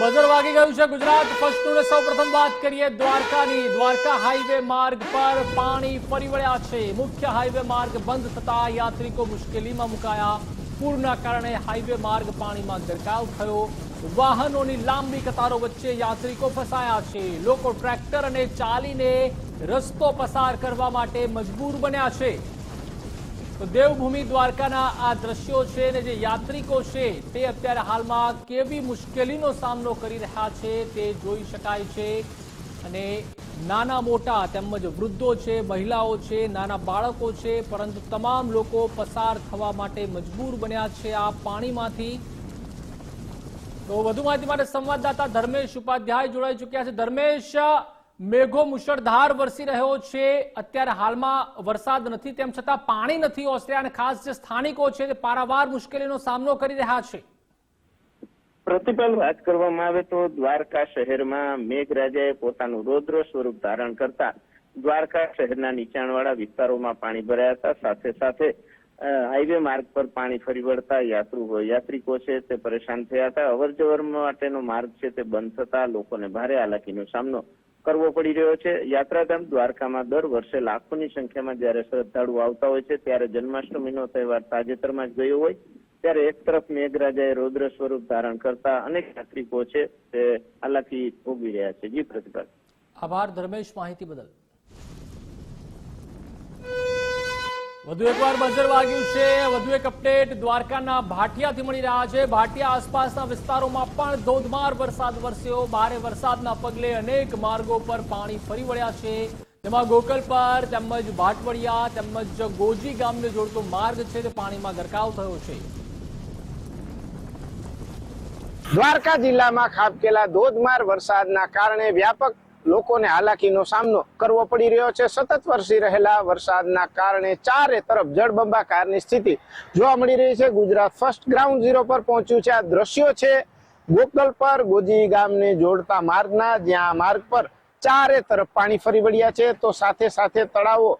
બજર વાગી ગયું છે ગુજરાત. ફર્સ્ટનું સૌ સૌપ્રથમ વાત કરીએ દ્વારકાની. દ્વારકા હાઈવે માર્ગ પર પાણી ફરી વળ્યા છે. મુખ્ય હાઈવે માર્ગ બંધ થતા યાત્રિકો મુશ્કેલીમાં મુકાયા. પૂરના કારણે હાઈવે માર્ગ પાણીમાં ગરકાવ થયો. વાહનોની લાંબી કતારો વચ્ચે યાત્રિકો ફસાયા છે. લોકો ટ્રેક્ટર અને ચાલીને રસ્તો પસાર કરવા માટે મજબૂર બન્યા છે. તો દેવભૂમિ દ્વારકાના આ દ્રશ્યો છે ને જે યાત્રિકો છે, તે અત્યારે હાલમાં કેવી મુશ્કેલીનો સામનો કરી રહ્યા છે તે જોઈ શકાય છે. અને નાના મોટા તેમજ વૃદ્ધો છે, મહિલાઓ છે, નાના બાળકો છે, પરંતુ તમામ લોકો પસાર થવા માટે મજબૂર બન્યા છે આ પાણીમાંથી. તો વધુ માહિતી માટે સંવાદદાતા ધર્મેશ ઉપાધ્યાય જોડાઈ ચુક્યા છે. ધર્મેશ મેઘો મુશળધાર વરસી રહ્યો છે. અત્યારે હાલમાં વરસાદ નથી, તેમ છતાં પાણી નથી ઓસર્યા અને ખાસ જે સ્થાનિકો છે તે પારાવાર મુશ્કેલીનો સામનો કરી રહ્યા છે. પ્રતિપલ, વાત કરવામાં આવે તો દ્વારકા શહેરમાં મેઘરાજાએ પોતાનું રૌદ્ર સ્વરૂપ ધારણ કરતા દ્વારકા શહેરના નીચાણવાળા વિસ્તારોમાં પાણી ભરાયા હતા. સાથે સાથે હાઈવે માર્ગ પર પાણી ફરી વળતા યાત્રુ, યાત્રિકો છે તે પરેશાન થયા હતા. અવર માટેનો માર્ગ છે તે બંધ થતા લોકોને ભારે હાલાકીનો સામનો કરવો પડી રહ્યો છે. યાત્રાધામ દ્વારકામાં દર વર્ષે લાખોની સંખ્યામાં જ્યારે શ્રદ્ધાળુ આવતા હોય છે, ત્યારે જન્માષ્ટમીનો તહેવાર તાજેતરમાં જ ગયો હોય. ત્યારે એક તરફ મેઘરાજાએ રૌદ્ર સ્વરૂપ ધારણ કરતા અનેક યાત્રિકો છે તે હાલાકી ભોગવી રહ્યા છે. જી પ્રતિભા આભાર. ધર્મેશ, માહિતી બદલ. વધુ એકવાર બજર વાગ્યું છે. વધુ એક અપડેટ, દ્વારકાના ભાટિયાથી મળી રહ્યા છે. ભાટિયા આસપાસના વિસ્તારોમાં પણ ધોધમાર વરસાદ વરસ્યો. ભારે વરસાદના પગલે અનેક માર્ગો પર પાણી ફરી વળ્યા છે. તેમાં ગોકલ પર તેમજ ભાટવડિયા તેમજ ગોજી ગામને જોડતો માર્ગ છે તે પાણીમાં ગરકાવ થયો છે. દ્વારકા જિલ્લામાં ખાબકેલા ધોધમાર વરસાદના કારણે વ્યાપક લોકોને હાલાકીનો સામનો કરવો પડી રહ્યો છે. સતત વરસી રહેલા વરસાદના કારણે ચારે તરફ જળબંબાકારની સ્થિતિ જોવા મળી રહી છે. ગુજરાત ફર્સ્ટ ગ્રાઉન્ડ ઝીરો પર પહોંચ્યું છે. આ દ્રશ્યો છે ગોકલ પર ગોજી ગામને જોડતા માર્ગના, જ્યાં માર્ગ પર ચારે તરફ પાણી ફરી વળ્યા છે. તો સાથે સાથે તળાવો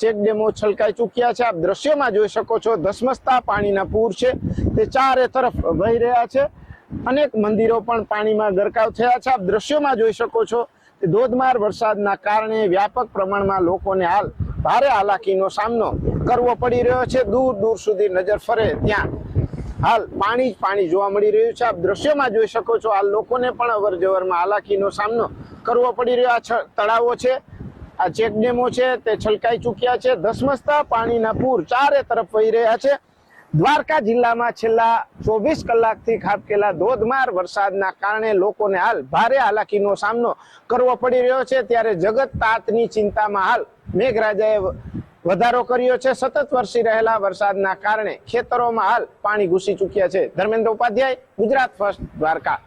ચેક ડેમો છલકાઈ ચૂક્યા છે. આપ દ્રશ્યોમાં જોઈ શકો છો, ધસમસતા પાણીના પૂર છે. તે ચારે તરફ વહી રહ્યા છે. અનેક મંદિરો પણ પાણીમાં ગરકાવ થયા છે. આપ દ્રશ્યોમાં જોઈ શકો છો ધોધમાર વરસાદના કારણે વ્યાપક પ્રમાણમાં લોકોને હાલ ભારે હાલાકીનો સામનો કરવો પડી રહ્યો છે. દૂર દૂર સુધી નજર ફરે ત્યાં. હાલ પાણી જ પાણી જોવા મળી રહ્યું છે. આપ દ્રશ્યમાં જોઈ શકો છો, હાલ લોકોને પણ અવર જવરમાં હાલાકીનો સામનો કરવો પડી રહ્યો. આ તળાવો છે, આ ચેકડેમો છે, તે છલકાઈ ચૂક્યા છે. ધસમસતા પાણીના પૂર ચારે તરફ વહી રહ્યા છે. દ્વારકા જિલ્લામાં છેલ્લા ચોવીસ કલાકથી ખાબકેલા ધોધમાર વરસાદના કારણે લોકોને હાલ ભારે હાલાકીનો સામનો કરવો પડી રહ્યો છે. ત્યારે જગત તાતની ચિંતામાં હાલ મેઘરાજાએ વધારો કર્યો છે. સતત વરસી રહેલા વરસાદના કારણે ખેતરોમાં હાલ પાણી ઘૂસી ચૂક્યા છે. ધર્મેન્દ્ર ઉપાધ્યાય, ગુજરાત ફર્સ્ટ દ્વારકા.